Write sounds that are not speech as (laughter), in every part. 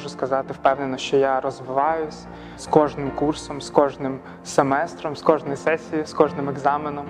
можу сказати впевнено, що я розвиваюсь з кожним курсом, з кожним семестром, з кожною сесією, з кожним екзаменом.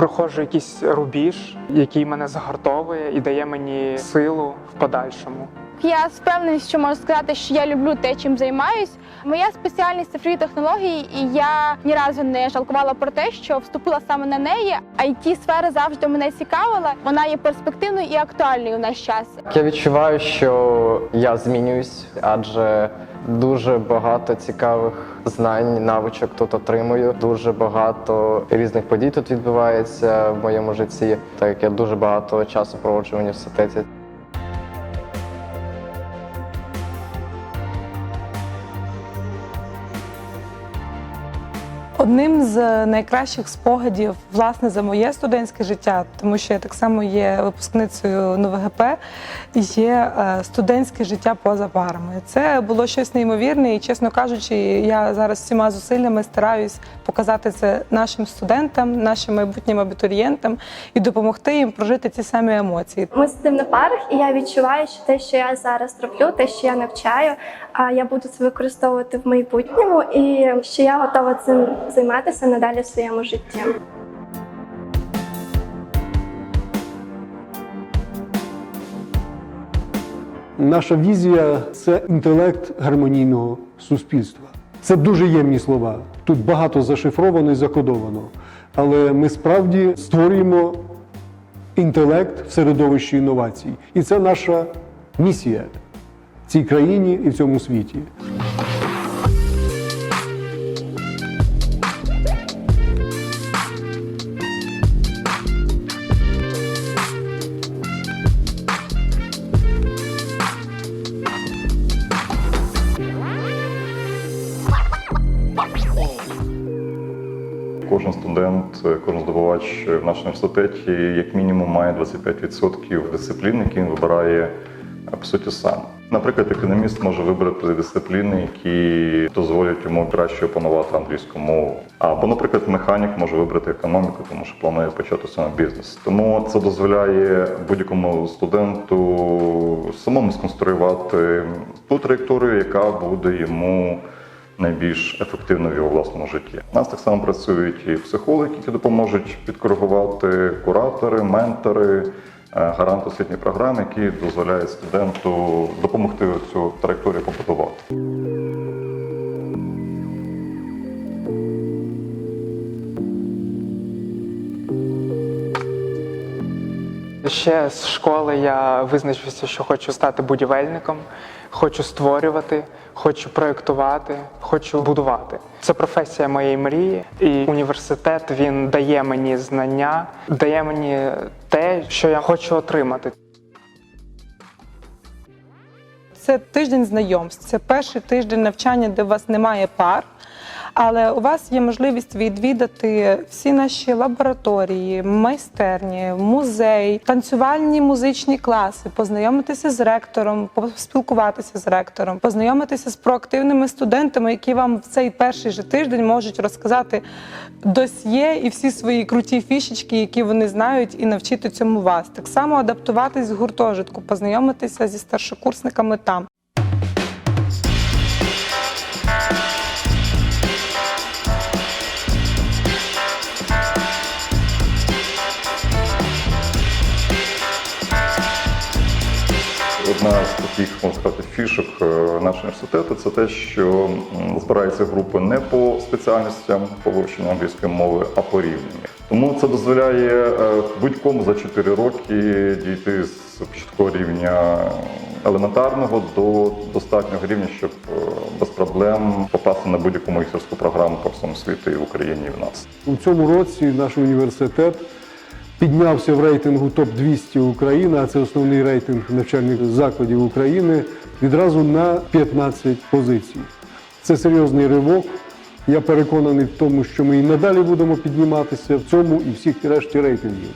Проходжу якийсь рубіж, який мене загартовує і дає мені силу в подальшому. Я з впевненістю можу сказати, що я люблю те, чим займаюсь. Моя спеціальність цифрові технології, і я ні разу не жалкувала про те, що вступила саме на неї. it сфера завжди мене цікавила. Вона є перспективною і актуальною у наш час. Я відчуваю, що я змінююсь, адже дуже багато цікавих знань, навичок тут отримую. Дуже багато різних подій тут відбувається в моєму житті, так як я дуже багато часу проводжу в університеті. Одним з найкращих спогадів власне за моє студентське життя, тому що я так само є випускницею НУВГП, є е, студентське життя поза парами. Це було щось неймовірне, і чесно кажучи, я зараз всіма зусиллями стараюсь показати це нашим студентам, нашим майбутнім абітурієнтам і допомогти їм прожити ці самі емоції. Ми сидимо на парах, і я відчуваю, що те, що я зараз роблю, те, що я навчаю, а я буду це використовувати в майбутньому, і що я готова цим займатися надалі в своєму житті. Наша візія це інтелект гармонійного суспільства. Це дуже ємні слова. Тут багато зашифровано і закодовано. Але ми справді створюємо інтелект в середовищі інновацій. І це наша місія в цій країні і в цьому світі. Кожен студент, кожен здобувач в нашому університеті як мінімум має 25% дисциплін, які він вибирає е, по суті сам. Наприклад, економіст може вибрати дисципліни, які дозволять йому краще опанувати англійську мову. Або, наприклад, механік може вибрати економіку, тому що планує почати саме бізнес. Тому це дозволяє будь-якому студенту самому сконструювати ту траєкторію, яка буде йому найбільш ефективно в його власному житті. У нас так само працюють і психологи, які допоможуть підкоригувати куратори, ментори, е, гарант освітньої програми, які дозволяють студенту допомогти цю траєкторію побудувати. Ще з школи я визначився, що хочу стати будівельником, хочу створювати, хочу проєктувати, хочу будувати. Це професія моєї мрії, і університет він дає мені знання, дає мені те, що я хочу отримати. Це тиждень знайомств, це перший тиждень навчання, де у вас немає пар. Але у вас є можливість відвідати всі наші лабораторії, майстерні, музей, танцювальні музичні класи, познайомитися з ректором, поспілкуватися з ректором, познайомитися з проактивними студентами, які вам в цей перший же тиждень можуть розказати досьє і всі свої круті фішечки, які вони знають, і навчити цьому вас. Так само адаптуватись в гуртожитку, познайомитися зі старшокурсниками там. Одна з таких можна сказати, фішок е, нашого університету це те, що збираються групи не по спеціальностям по вивченню англійської мови, а по рівню. Тому це дозволяє е, будь-кому за 4 роки дійти з початкового рівня елементарного до достатнього рівня, щоб е, без проблем попасти на будь-яку магістерську програму по всьому світу і в Україні, і в нас. У цьому році наш університет піднявся в рейтингу топ-200 України, а це основний рейтинг навчальних закладів України, відразу на 15 позицій. Це серйозний ривок. Я переконаний в тому, що ми і надалі будемо підніматися в цьому і всіх решті рейтингів.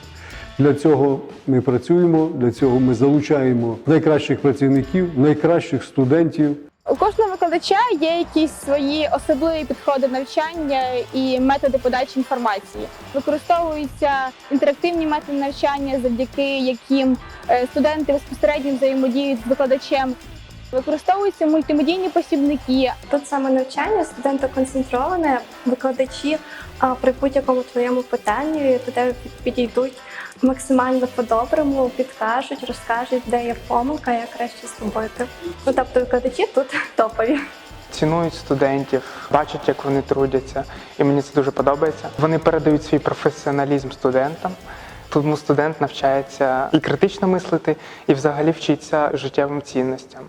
Для цього ми працюємо, для цього ми залучаємо найкращих працівників, найкращих студентів. У кожного викладача є якісь свої особливі підходи навчання і методи подачі інформації. Використовуються інтерактивні методи навчання, завдяки яким е, студенти безпосередньо взаємодіють з викладачем. Використовуються мультимедійні посібники, Тут саме навчання студентоконцентроване, викладачі при будь-якому твоєму питанні до тебе під- підійдуть максимально по-доброму, підкажуть, розкажуть, де є помилка, як краще зробити. Ну тобто викладачі тут (laughs) топові. Цінують студентів, бачать, як вони трудяться, і мені це дуже подобається. Вони передають свій професіоналізм студентам. Тому студент навчається і критично мислити, і взагалі вчиться життєвим цінностям.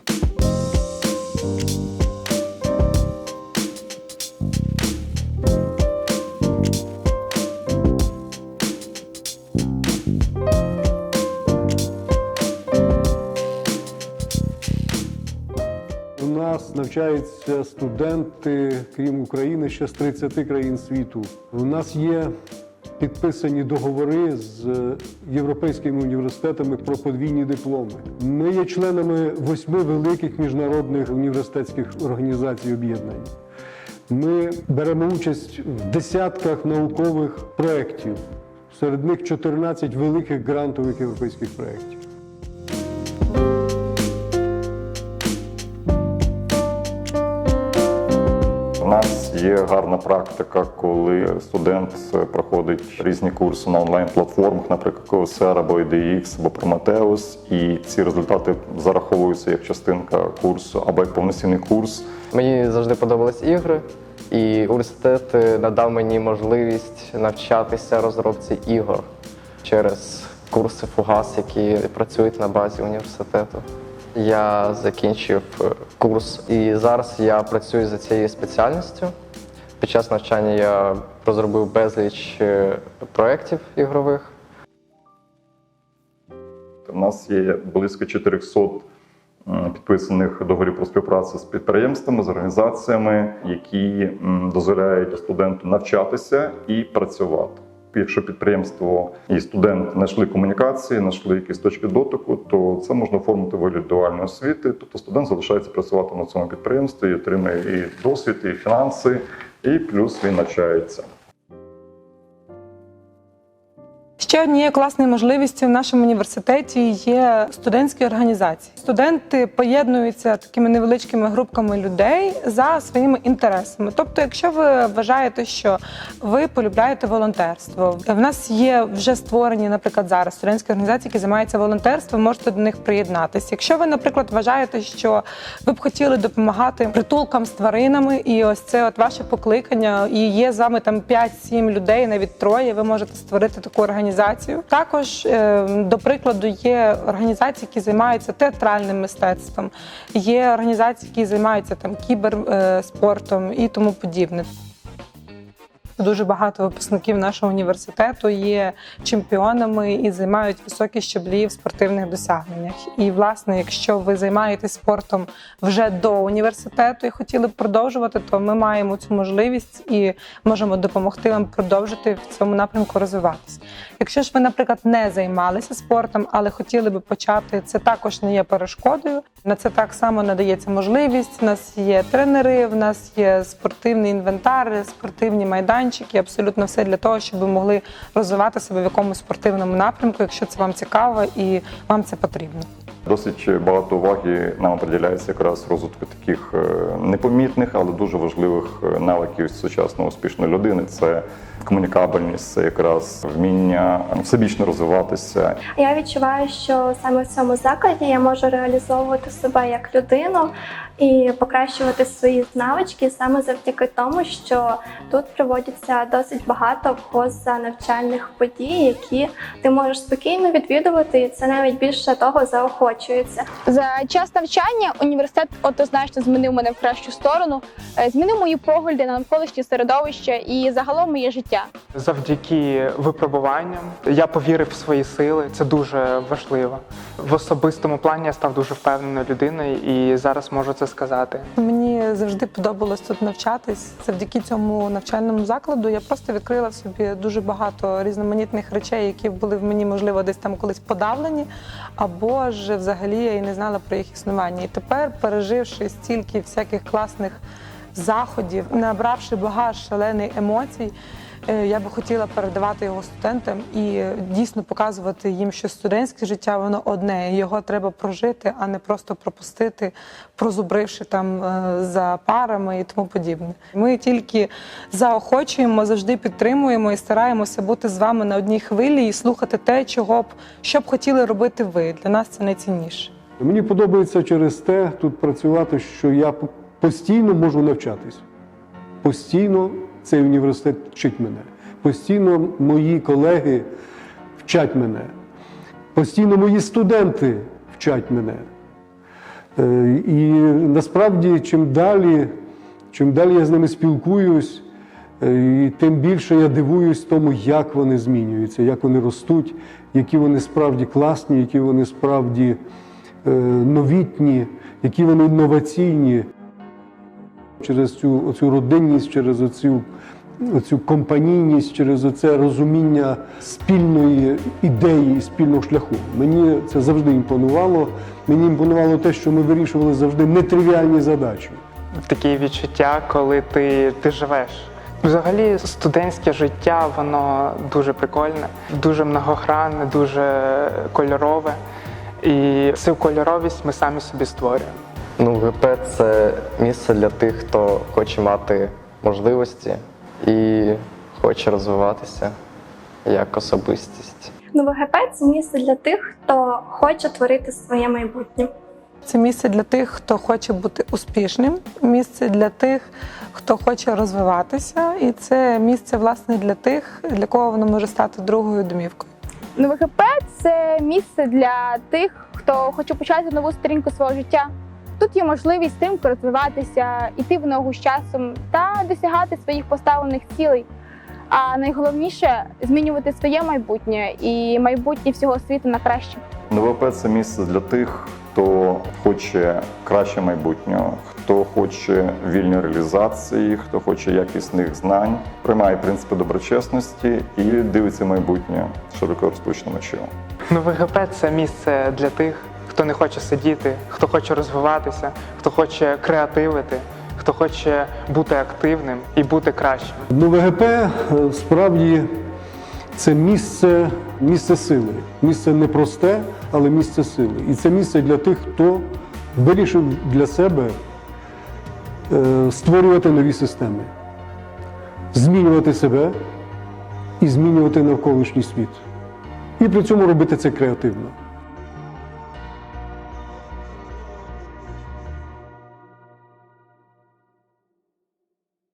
Навчаються студенти, крім України, ще з 30 країн світу. У нас є підписані договори з європейськими університетами про подвійні дипломи. Ми є членами восьми великих міжнародних університетських організацій об'єднань. Ми беремо участь в десятках наукових проєктів. Серед них 14 великих грантових європейських проєктів. Є гарна практика, коли студент проходить різні курси на онлайн-платформах, наприклад, Coursera або IDX, або Prometheus, і ці результати зараховуються як частинка курсу або як повноцінний курс. Мені завжди подобались ігри, і університет е, надав мені можливість навчатися розробці ігор через курси Фугас, які працюють на базі університету. Я закінчив е, курс і зараз я працюю за цією спеціальністю. Під час навчання я розробив безліч е, проєктів ігрових. У нас є близько 400 підписаних договорів про співпрацю з підприємствами, з організаціями, які дозволяють студенту навчатися і працювати. Якщо підприємство і студент знайшли комунікації, знайшли якісь точки дотику, то це можна оформити в вигляді дуальної освіти. Тобто студент залишається працювати на цьому підприємстві, і отримує і досвід, і фінанси, і плюс він навчається. Ще однією класною можливістю в нашому університеті є студентські організації. Студенти поєднуються такими невеличкими групками людей за своїми інтересами. Тобто, якщо ви вважаєте, що ви полюбляєте волонтерство, в нас є вже створені, наприклад, зараз студентські організації, які займаються волонтерством, можете до них приєднатися. Якщо ви, наприклад, вважаєте, що ви б хотіли допомагати притулкам з тваринами, і ось це от ваше покликання, і є з вами там 5-7 людей, навіть троє, ви можете створити таку організацію. Також, е, до прикладу, є організації, які займаються театральним мистецтвом, є організації, які займаються там кіберспортом і тому подібне. Дуже багато випускників нашого університету є чемпіонами і займають високі щаблі в спортивних досягненнях. І, власне, якщо ви займаєтесь спортом вже до університету і хотіли б продовжувати, то ми маємо цю можливість і можемо допомогти вам продовжити в цьому напрямку розвиватися. Якщо ж ви, наприклад, не займалися спортом, але хотіли би почати, це також не є перешкодою. На це так само надається можливість. У нас є тренери, в нас є спортивний інвентар, спортивні майданчики, абсолютно все для того, щоб ви могли розвивати себе в якомусь спортивному напрямку, якщо це вам цікаво і вам це потрібно. Досить багато уваги нам приділяється якраз розвитку таких е, непомітних, але дуже важливих е, навиків сучасної успішної людини. Це комунікабельність, це якраз вміння всебічно розвиватися. Я відчуваю, що саме в цьому закладі я можу реалізовувати себе як людину і покращувати свої навички саме завдяки тому, що тут проводяться досить багато позанавчальних подій, які ти можеш спокійно відвідувати, і це навіть більше того заохочується. За час навчання університет однозначно змінив мене в кращу сторону, е, змінив мої погляди на навколишнє середовище і загалом моє життя. Завдяки випробуванням я повірив в свої сили. Це дуже важливо. В особистому плані я став дуже впевненою людиною і зараз можу це сказати. Мені завжди подобалось тут навчатись. Завдяки цьому навчальному закладу я просто відкрила в собі дуже багато різноманітних речей, які були в мені, можливо, десь там колись подавлені, або ж взагалі я і не знала про їх існування. І тепер, переживши стільки всяких класних заходів, набравши багаж шалених емоцій. Е, Я би хотіла передавати його студентам і дійсно показувати їм, що студентське життя воно одне, його треба прожити, а не просто пропустити, прозубривши там е, за парами і тому подібне. Ми тільки заохочуємо, завжди підтримуємо і стараємося бути з вами на одній хвилі і слухати те, чого б що б хотіли робити ви. Для нас це найцінніше. Мені подобається через те тут працювати, що я постійно можу навчатись. Постійно цей університет вчить мене. Постійно мої колеги вчать мене. Постійно мої студенти вчать мене. Е, І насправді, чим далі, чим далі я з ними спілкуюсь, е, і тим більше я дивуюсь тому, як вони змінюються, як вони ростуть, які вони справді класні, які вони справді е, новітні, які вони інноваційні. Через цю оцю родинність, через оцю, оцю компанійність, через оце розуміння спільної ідеї спільного шляху. Мені це завжди імпонувало. Мені імпонувало те, що ми вирішували завжди нетривіальні задачі. Такі відчуття, коли ти, ти живеш. Взагалі, студентське життя, воно дуже прикольне, дуже многогранне, дуже кольорове. І цю кольоровість ми самі собі створюємо. Ну, ГП це місце для тих, хто хоче мати можливості і хоче розвиватися як особистість. Ну, ВГП це місце для тих, хто хоче творити своє майбутнє. Це місце для тих, хто хоче бути успішним, місце для тих, хто хоче розвиватися, і це місце власне для тих, для кого воно може стати другою домівкою. Ну, ВГП це місце для тих, хто хоче почати нову сторінку свого життя. Тут є можливість стрімко розвиватися, іти в ногу з часом та досягати своїх поставлених цілей. А найголовніше змінювати своє майбутнє і майбутнє всього світу на краще. НВП це місце для тих, хто хоче краще майбутнього, хто хоче вільної реалізації, хто хоче якісних знань, приймає принципи доброчесності і дивиться майбутнє широко розпущеним очима. Ну, ВГП це місце для тих, хто не хоче сидіти, хто хоче розвиватися, хто хоче креативити, хто хоче бути активним і бути кращим. Ну, ВГП е, справді це місце, місце сили. Місце непросте, але місце сили. І це місце для тих, хто вирішив для себе е, створювати нові системи, змінювати себе і змінювати навколишній світ. І при цьому робити це креативно.